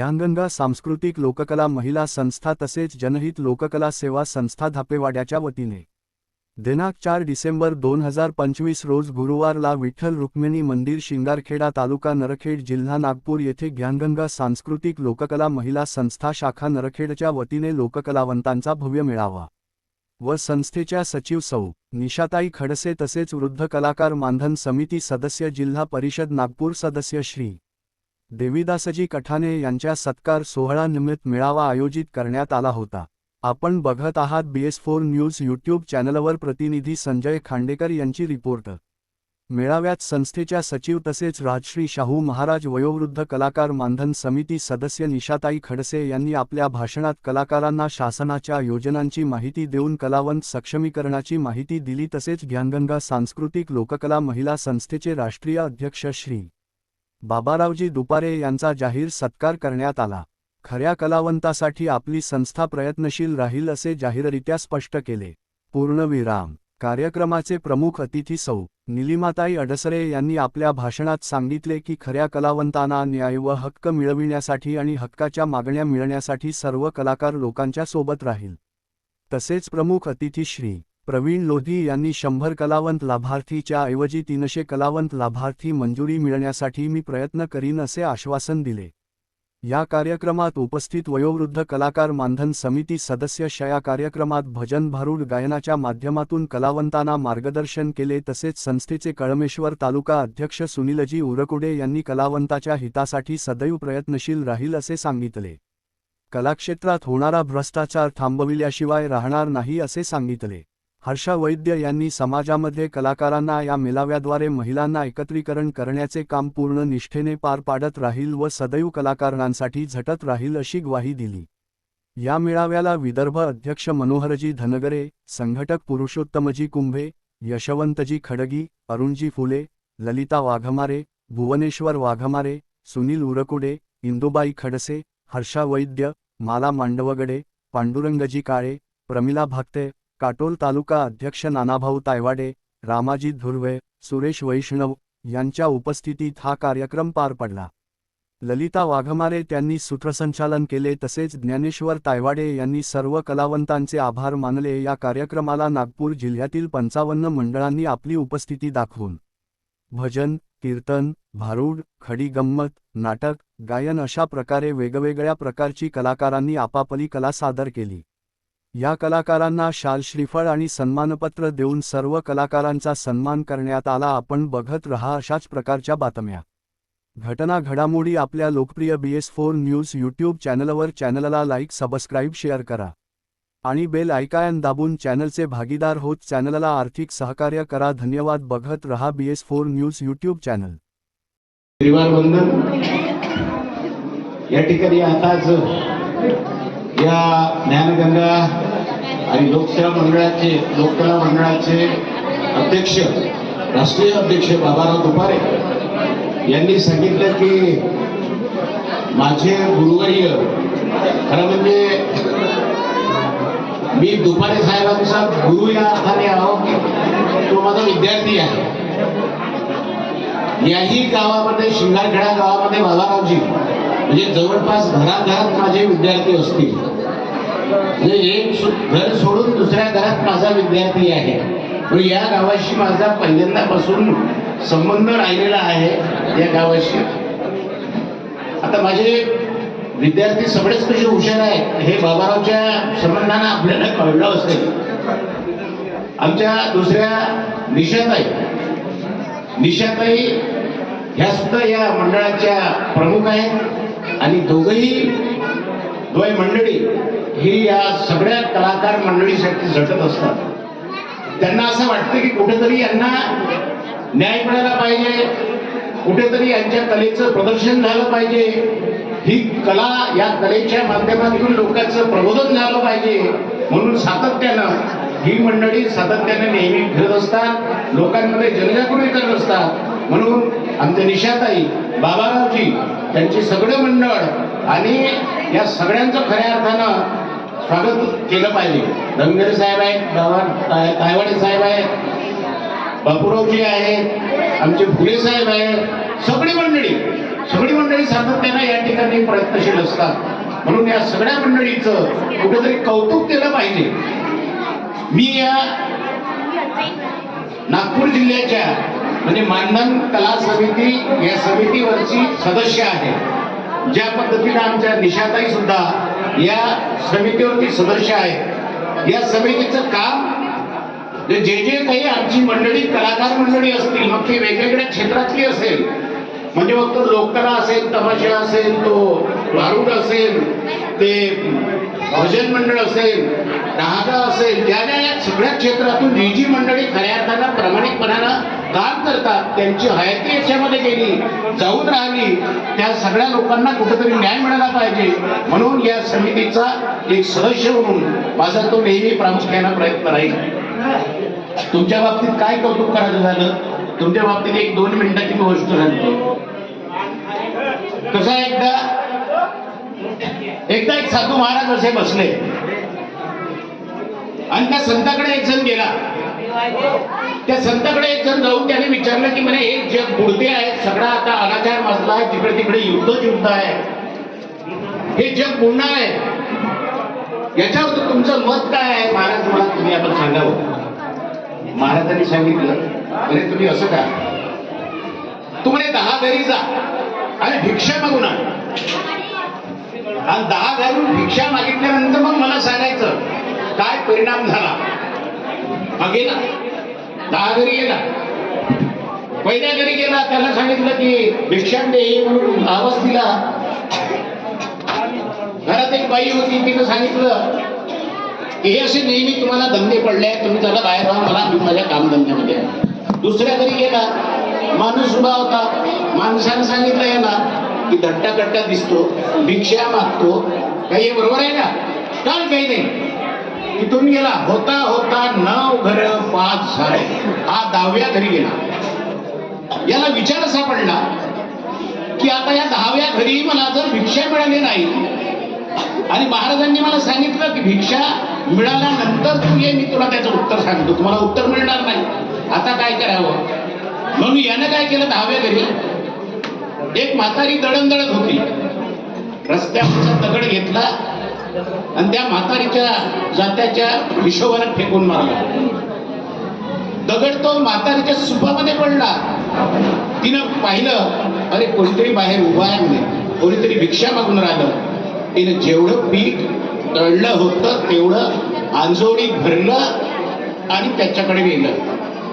ध्यानगंगा सांस्कृतिक लोककला महिला संस्था तसेच जनहित लोककला सेवा संस्था धापेवाड्याच्या वतीने. दिनांक चार डिसेंबर दोन हजार पंचवीस रोज गुरुवारला विठ्ठल रुक्मिणी मंदिर शिंगारखेडा तालुका नरखेड जिल्हा नागपूर येथे ज्ञानगंगा सांस्कृतिक लोककला महिला संस्था शाखा नरखेडच्या वतीने लोककलावंतांचा भव्य मेळावा. व संस्थेच्या सचिव सौ. निशाताई खडसे तसेच वृद्ध कलाकार मानधन समिती सदस्य जिल्हा परिषद नागपूर सदस्य श्री. देवीदासजी कठाने यांच्या सत्कार सोहळा निमित्त मेळावा आयोजित करण्यात आला होता. आपण बघत आहात बीएस फोर न्यूज यूट्यूब चॅनलवर प्रतिनिधी संजय खांडेकर यांची रिपोर्ट. मेळाव्यात संस्थेच्या सचिव तसेच राजश्री शाहू महाराज वयोवृद्ध कलाकार मानधन समिती सदस्य निशाताई खडसे यांनी आपल्या भाषणात कलाकारांना शासनाच्या योजनांची माहिती देऊन कलावंत सक्षमीकरणाची माहिती दिली तसेच ज्ञानगंगा सांस्कृतिक लोककला महिला संस्थेचे राष्ट्रीय अध्यक्ष श्री. बाबारावजी दुपारे यांचा जाहीर सत्कार करण्यात आला. खऱ्या कलावंतासाठी आपली संस्था प्रयत्नशील राहील असे जाहीररित्या स्पष्ट केले. पूर्णविराम. कार्यक्रमाचे प्रमुख अतिथी सौ. निलिमाताई अडसरे यांनी आपल्या भाषणात सांगितले की खऱ्या कलावंतांना न्याय व हक्क मिळविण्यासाठी आणि हक्काच्या मागण्या मिळण्यासाठी सर्व कलाकार लोकांच्या सोबत राहील. तसेच प्रमुख अतिथी श्री. प्रवीण लोधी यांनी शंभर कलावंत लाभार्थीच्या ऐवजी तीनशे कलावंत लाभार्थी मंजुरी मिळण्यासाठी मी प्रयत्न करीन असे आश्वासन दिले. या कार्यक्रमात उपस्थित वयोवृद्ध कलाकार मानधन समिती सदस्य शया कार्यक्रमात भजन भारूड गायनाच्या माध्यमातून कलावंतांना मार्गदर्शन केले तसेच संस्थेचे कळमेश्वर तालुका अध्यक्ष सुनीलजी उरकुडे यांनी कलावंताच्या हितासाठी सदैव प्रयत्नशील राहील असे सांगितले. कलाक्षेत्रात होणारा भ्रष्टाचार थांबविल्याशिवाय राहणार नाही असे सांगितले. हर्षा वैद्य यांनी समाजामध्ये कलाकारांना या मेळाव्याद्वारे महिलांना एकत्रीकरण करण्याचे काम पूर्ण निष्ठेने पार पाडत राहील व सदैव कलाकारांसाठी झटत राहील अशी ग्वाही दिली. या मेळाव्याला विदर्भ अध्यक्ष मनोहरजी धनगरे संघटक पुरुषोत्तमजी कुंभे यशवंतजी खडगी अरुणजी फुले ललिता वाघमारे भुवनेश्वर वाघमारे सुनील उरकुडे इंदुबाई खडसे हर्षा वैद्य माला मांडवगडे पांडुरंगजी काळे प्रमिला भागते काटोल तालुका अध्यक्ष नानाभाऊ तायवाडे रामाजी धुर्वे सुरेश वैष्णव यांच्या उपस्थितीत हा कार्यक्रम पार पडला. ललिता वाघमारे त्यांनी सूत्रसंचालन केले तसेच ज्ञानेश्वर तायवाडे यांनी सर्व कलावंतांचे आभार मानले या कार्यक्रमाला नागपूर जिल्ह्यातील पंचावन्न मंडळांनी आपली उपस्थिती दाखवून. भजन कीर्तन भारूड खडी गंमत नाटक गायन अशा प्रकारे वेगवेगळ्या प्रकारची कलाकारांनी आपापली कला सादर केली. या कलाकारांना शाल श्रीफळ आणि सन्मानपत्र देऊन सर्व कलाकारांचा सन्मान करण्यात आला. आपण बघत रहा अशाच प्रकारच्या बातम्या. घटना घडामोडी आपल्या लोकप्रिय B S four news YouTube चॅनलवर चॅनलला लाईक सबस्क्राईब शेअर करा. आणि बेल ऐकायन दाबून चॅनलचे भागीदार होत चॅनलला आर्थिक सहकार्य करा. धन्यवाद. बघत रहा B S four news YouTube channel. या ठिकाणी आताच या ज्ञानगंगा आणि लोकसेवा मंडळाचे लोकसेवा मंडळाचे अध्यक्ष राष्ट्रीय अध्यक्ष बाबाराव दुपारे यांनी सांगितलं की माझे गुरुवर्य खरं म्हणजे मी दुपारे साहेबांचा गुरु या अर्थाने आहो की तो माझा विद्यार्थी आहे. याही गावामध्ये शिंगारखेडा गावामध्ये बाबारावजी म्हणजे जवळपास घराघरात माझे विद्यार्थी असतील. म्हणजे एक घर सोडून दुसऱ्या घरात माझा विद्यार्थी आहे. पण या गावाशी माझा पहिल्यांदापासून संबंध राहिलेला आहे या गावाशी. आता माझे विद्यार्थी सगळेच कसे हुशार आहेत हे बाबारावच्या संबंधानं आपल्याला कळलं असेल. आमच्या दुसऱ्या निशाताई निशाताई ह्या सुद्धा या मंडळाच्या प्रमुख आहेत. आणि दोघही द्वय मंडळी ही या सगळ्या कलाकार मंडळीसाठी झटत असतात. त्यांना असं वाटतं की कुठेतरी यांना न्याय मिळाला पाहिजे. कुठेतरी यांच्या कलेचं प्रदर्शन झालं पाहिजे. ही कला या कलेच्या माध्यमातून लोकांचं प्रबोधन झालं पाहिजे. म्हणून सातत्यानं ही मंडळी सातत्याने नेहमी फिरत असतात. लोकांमध्ये जनजागृती करत असतात. म्हणून आमचे निशाताई बाबारावजी त्यांचे सगळे मंडळ आणि या सगळ्यांचं खऱ्या अर्थानं स्वागत केलं पाहिजे. धनगरे साहेब आहेत तायवाडे साहेब आहेत बापूरावजी आहेत आमचे फुले साहेब आहेत सगळी मंडळी सगळी मंडळी सातत्यानं या ठिकाणी प्रयत्नशील असतात. म्हणून या सगळ्या मंडळीचं कुठेतरी कौतुक केलं पाहिजे. मी या नागपूर जिल्ह्याच्या म्हणजे मानधन कला समिती या समितीवरची सदस्य आहे. ज्या पद्धतीने आमच्या निशाताई सुद्धा या समितीवरती सदस्य आहे या समितीचं काम जे जे जे काही आमची मंडळी कलाकार मंडळी असतील मग ती वेगवेगळ्या क्षेत्रातली असेल म्हणजे मग तो लोककला असेल तमाशा असेल तो भारूड असेल ते भजन मंडळ असेल डहागा असेल ज्या ज्या या सगळ्या क्षेत्रातून जी जी मंडळी खऱ्या अर्थानं प्रामाणिकपणानं करता त्यांची हयाती याच्यामध्ये गेली जाऊन राहिली. त्या सगळ्या लोकांना कुठेतरी न्याय मिळाला पाहिजे. म्हणून या समितीचा एक सदस्य म्हणून माझा तो नेहमी प्रामुख्यानं प्रयत्न राहील. तुमच्या बाबतीत काय कौतुक करायचं झालं? तुमच्या बाबतीत एक दोन मिनिटाची मी गोष्ट सांगतो. कसा एकदा? एकदा एक साधू महाराज असे बसले. आणि त्या संताकडे एक जण गेला. त्या संताकडे एक जण जाऊन त्याने विचारलं की म्हणे एक जग बुडते आहे सगळा आता अनाचार माजला आहे तिकडे तिकडे युद्ध युद्ध आहे. हे जग बुडणार आहे. याच्यावर तुमचं मत काय आहे? महाराज मला तुम्ही आपण सांगावं. महाराजांनी सांगितलं अरे तुम्ही असं का तू म्हणे दहा घरी जा आणि भिक्षा मागून आण. आणि दहा घरून भिक्षा मागितल्यानंतर मग मला सांगायचं काय परिणाम झाला? मग दहा घरी गेला. पहिल्या घरी गेला त्याला सांगितलं की भिक्षा देई म्हणून आवाज दिला घरात एक बाई होती तिनं सांगितलं हे असे नेहमी तुम्हाला धंदे पडले तुम्ही त्याला बाहेर राहा मला मी माझ्या कामधंद्यामध्ये दुसऱ्या घरी गेला माणूस उभा होता. माणसानं सांगितलं याला की धट्टा कट्टा दिसतो भिक्षा मागतो. काही बरोबर आहे का? काय काही नाही. इथून गेला. होता होता नऊ घर पाच झाले हा दहाव्या घरी गेला. याला विचार सापडला की आता या दहाव्या घरी मला जर भिक्षा मिळाली नाही आणि महाराजांनी मला सांगितलं की भिक्षा मिळाल्यानंतर तू ये मी तुला त्याचं उत्तर सांगतो. तुम्हाला उत्तर मिळणार नाही. आता काय करावं? म्हणून यानं काय केलं दहाव्या घरी? एक म्हातारी दळण दळत होती. रस्त्यावरचा दगड घेतला. आणि त्या म्हातारीच्या जात्याच्या हिशोबाने फेकून मारला. दगड तो म्हातारीच्या सुपामध्ये पडला. तिनं पाहिलं अरे कोणीतरी बाहेर उभा आहे म्हणे. कोणीतरी भिक्षा मागून राहिलं. तिनं जेवढं पीठ तळलं होतं तेवढं आंजोडीत भरलं आणि त्याच्याकडे नेलं.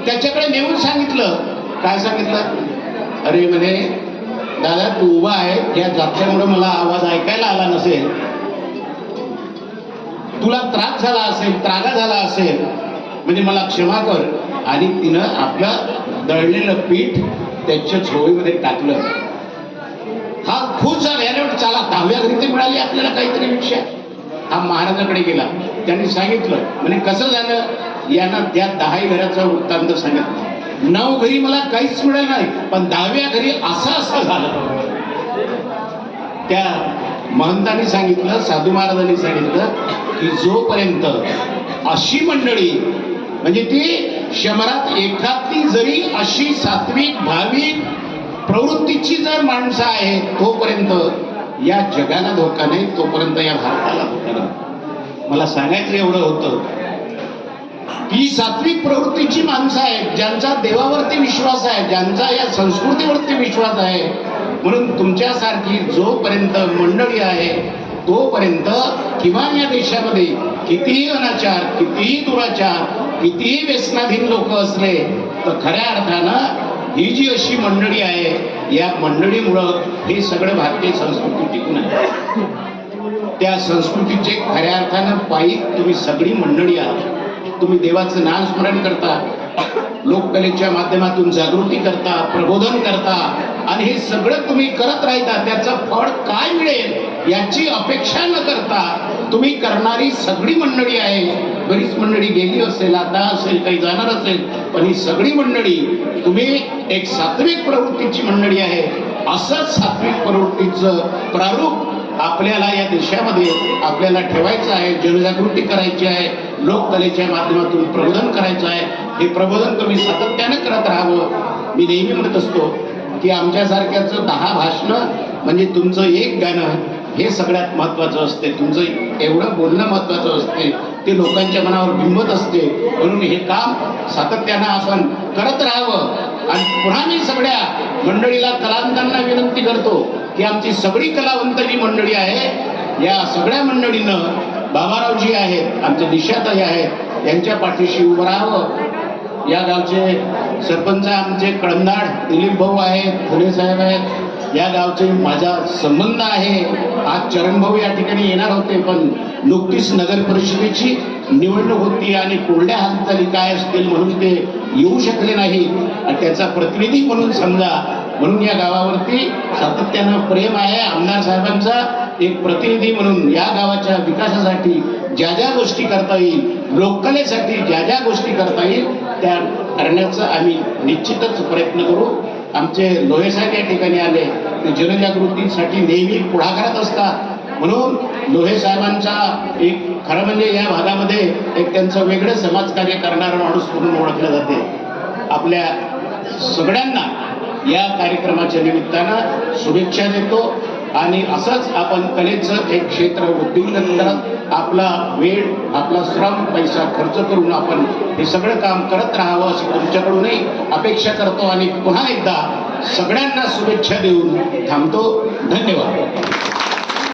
त्याच्याकडे नेऊन सांगितलं. काय सांगितलं? अरे म्हणे दादा तू उभा आहे. या जात्यामुळे मला आवाज ऐकायला आला नसेल. तुला त्रास झाला असेल त्रागा झाला असेल म्हणजे मला क्षमा कर. आणि तिनं आपलं दळलेलं पीठ त्याच्या झोळीमध्ये टाकलं. हा खुश झाला याने चला. दहाव्या घरी ते मिळाली आपल्याला काहीतरी विषय. हा महाराजाकडे गेला. त्यांनी सांगितलं. म्हणजे कसं झालं? यांना त्या दहा घराचा वृत्तांत सांगितलं. नऊ घरी मला काहीच मिळालं नाही पण दहाव्या घरी असं असं झालं. त्या महंतांनी सांगितलं साधू महाराजांनी सांगितलं की जोपर्यंत अशी मंडळी म्हणजे ती शंभरात एखादी जरी अशी सात्विक भाविक प्रवृत्तीची जर माणसं आहेत तोपर्यंत या जगाला धोका नाही तोपर्यंत या भारताला धोका नाही. मला सांगायचं एवढं होतं ही सात्विक प्रवृत्तीची माणसं आहेत ज्यांचा देवावरती विश्वास आहे ज्यांचा या संस्कृतीवरती विश्वास आहे म्हणून तुमच्यासारखी जोपर्यंत मंडळी आहे तोपर्यंत किमान या देशामध्ये कितीही अनाचार कितीही दुराचार कितीही व्यसनाधीन लोक असले तर खऱ्या अर्थानं ही जी अशी मंडळी आहे या मंडळीमुळं हे सगळं भारतीय संस्कृती टिकून आहे. त्या संस्कृतीचे खऱ्या अर्थानं पायी तुम्ही सगळी मंडळी आहात. तुम्ही देवाचं नाम स्मरण करता लोककलेच्या माध्यमातून जागृती करता प्रबोधन करता आणि हे सगळं तुम्ही करत राहता त्याचं फळ काय मिळेल याची अपेक्षा न करता तुम्ही करणारी सगळी मंडळी आहे. बरीच मंडळी गेली असेल आता असेल काही जाणार असेल पण ही सगळी मंडळी तुम्ही एक सात्विक प्रवृत्तीची मंडळी आहे. असंच सात्विक प्रवृत्तीचं प्रारूप आपल्याला या देशामध्ये आपल्याला ठेवायचं आहे जनजागृती करायची आहे लोककलेच्या माध्यमातून प्रबोधन करायचं आहे. हे प्रबोधन तुम्ही सातत्यानं करत राहावं. मी नेहमी म्हणत असतो की आमच्यासारख्याचं दहा भाषणं म्हणजे तुमचं एक गाणं हे सगळ्यात महत्वाचं असते. तुमचं एवढं बोलणं महत्वाचं असते. ते लोकांच्या मनावर बिंबत असते. म्हणून हे काम सातत्यानं आपण करत राहावं. आणि पुन्हा मी सगळ्या मंडळीला कलावंतांना विनंती करतो की आमची सगळी कलावंत जी मंडळी आहे या सगळ्या मंडळीनं बाबारावजी आहेत आमचे दिशाताई आहेत यांच्या पाठीशी उभं राहावं. या गावचे सरपंच आमचे कळंदाड दिलीप भाऊ आहेत फुले साहेब आहेत या गावचे माझा संबंध आहे. आज चरणभाऊ या ठिकाणी येणार होते पण नुकतीच नगर परिषदेची निवडणूक होती आणि कोरड्या हालचाली काय असतील म्हणून ते येऊ शकले नाही. आणि त्याचा प्रतिनिधी म्हणून समजा म्हणून या गावावरती सातत्यानं प्रेम आहे आमदार साहेबांचा. एक प्रतिनिधी म्हणून या गावाच्या विकासासाठी ज्या ज्या गोष्टी करता येईल लोककलेसाठी ज्या ज्या गोष्टी करता येईल त्या करण्याचा आम्ही निश्चितच प्रयत्न करू. आमचे लोहेसाहेब या ठिकाणी आले ते जनजागृतीसाठी नेहमी पुढाकारात असतात. म्हणून लोहे साहेबांचा एक खरं म्हणजे या भागामध्ये एक त्यांचं वेगळं समाजकार्य करणारा माणूस म्हणून ओळखलं जाते. आपल्या सगळ्यांना या कार्यक्रमाच्या निमित्तानं शुभेच्छा देतो. आणि असंच आपण कलेचं एक क्षेत्र उद्योगधंदा आपला वेळ आपला श्रम पैसा खर्च करून आपण हे सगळं काम करत राहावं अशी तुमच्याकडूनही अपेक्षा करतो आणि पुन्हा एकदा सगळ्यांना शुभेच्छा देऊन थांबतो. धन्यवाद.